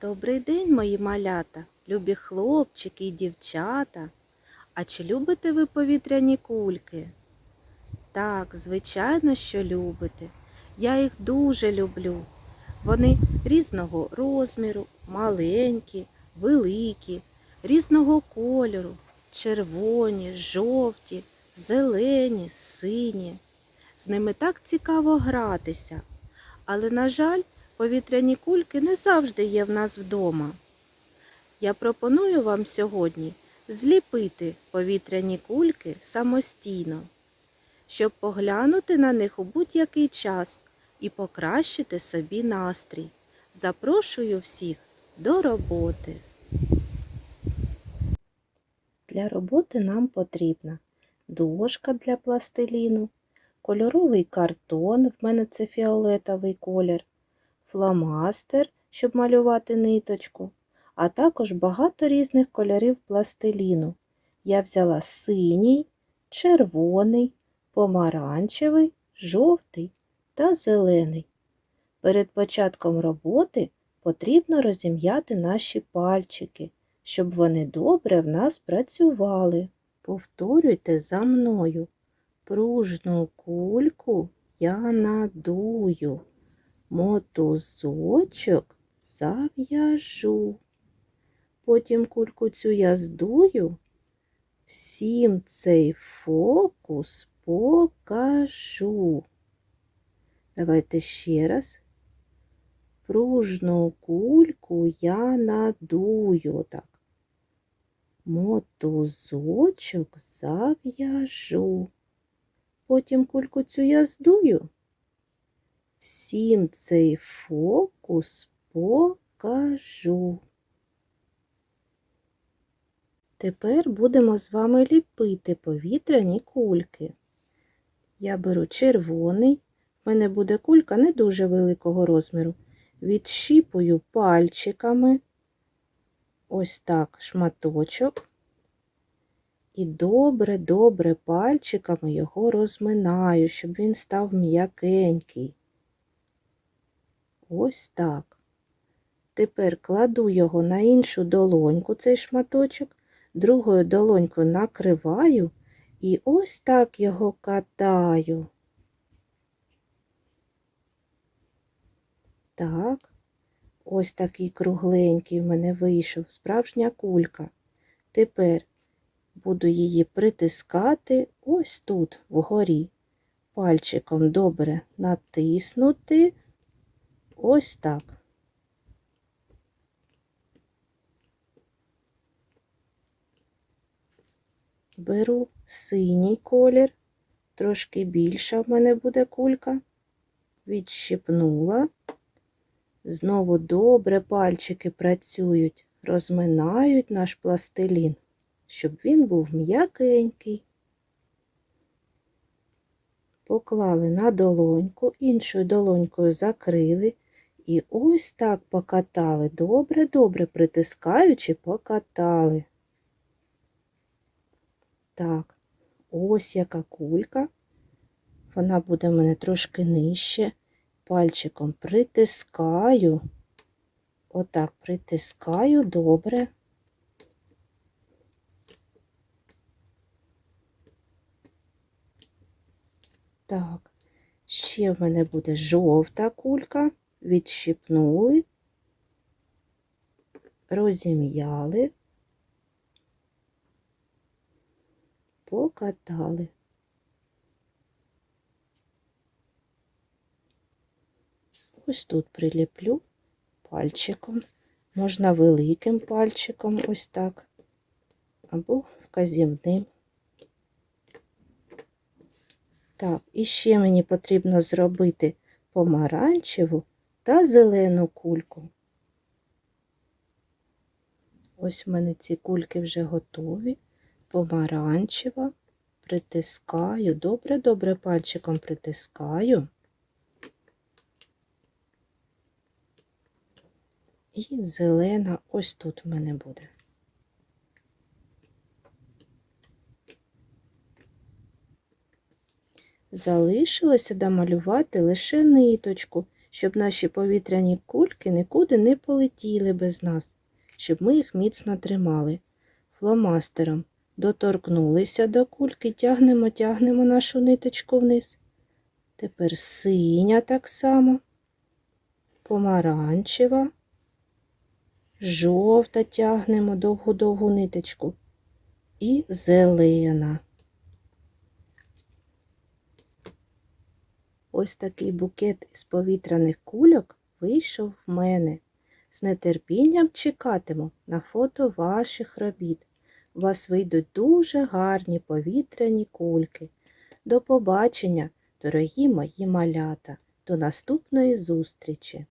Добрий день, мої малята, любі хлопчики і дівчата. А чи любите ви повітряні кульки? Так, звичайно, що любите. Я їх дуже люблю. Вони різного розміру, маленькі, великі, різного кольору, червоні, жовті, зелені, сині. З ними так цікаво гратися. Але, на жаль, повітряні кульки не завжди є в нас вдома. Я пропоную вам сьогодні зліпити повітряні кульки самостійно, щоб поглянути на них у будь-який час і покращити собі настрій. Запрошую всіх до роботи. Для роботи нам потрібна дошка для пластиліну, кольоровий картон, в мене це фіолетовий колір, фломастер, щоб малювати ниточку, а також багато різних кольорів пластиліну. Я взяла синій, червоний, помаранчевий, жовтий та зелений. Перед початком роботи потрібно розім'яти наші пальчики, щоб вони добре в нас працювали. Повторюйте за мною. Пружну кульку я надую, мотузочок зав'яжу. Потім кульку цю я здую, всім цей фокус покажу. Давайте ще раз. Пружну кульку я надую так. Мотузочок зав'яжу. Потім кульку цю я здую. Всім цей фокус покажу. Тепер будемо з вами ліпити повітряні кульки. Я беру червоний, в мене буде кулька не дуже великого розміру. Відщіпую пальчиками ось так шматочок. І добре-добре пальчиками його розминаю, щоб він став м'якенький. Ось так. Тепер кладу його на іншу долоньку, цей шматочок, другою долонькою накриваю і ось так його катаю. Так, ось такий кругленький в мене вийшов, справжня кулька. Тепер буду її притискати ось тут, вгорі. Пальчиком добре натиснути ось так. Беру синій колір, трошки більша в мене буде кулька, відщипнула. Знову добре пальчики працюють, розминають наш пластилін щоб він був м'якенький. Поклали на долоньку, іншою долонькою закрили і ось так покатали, добре-добре притискаючи, покатали. Так, ось яка кулька. Вона буде в мене трошки нижче. Пальчиком притискаю, отак притискаю добре. Так, ще в мене буде жовта кулька, відщипнули, розім'яли, покатали. Ось тут приліплю пальчиком, можна великим пальчиком, ось так, або вказівним. Так, і ще мені потрібно зробити помаранчеву та зелену кульку. Ось в мене ці кульки вже готові. Помаранчева, притискаю, добре-добре пальчиком притискаю. І зелена ось тут в мене буде. Залишилося домалювати лише ниточку, щоб наші повітряні кульки нікуди не полетіли без нас, щоб ми їх міцно тримали. Фломастером доторкнулися до кульки, тягнемо, тягнемо нашу ниточку вниз. Тепер синя так само, помаранчева, жовта тягнемо довгу-довгу ниточку і зелена. Ось такий букет із повітряних кульок вийшов в мене. З нетерпінням чекатиму на фото ваших робіт. У вас вийдуть дуже гарні повітряні кульки. До побачення, дорогі мої малята, до наступної зустрічі!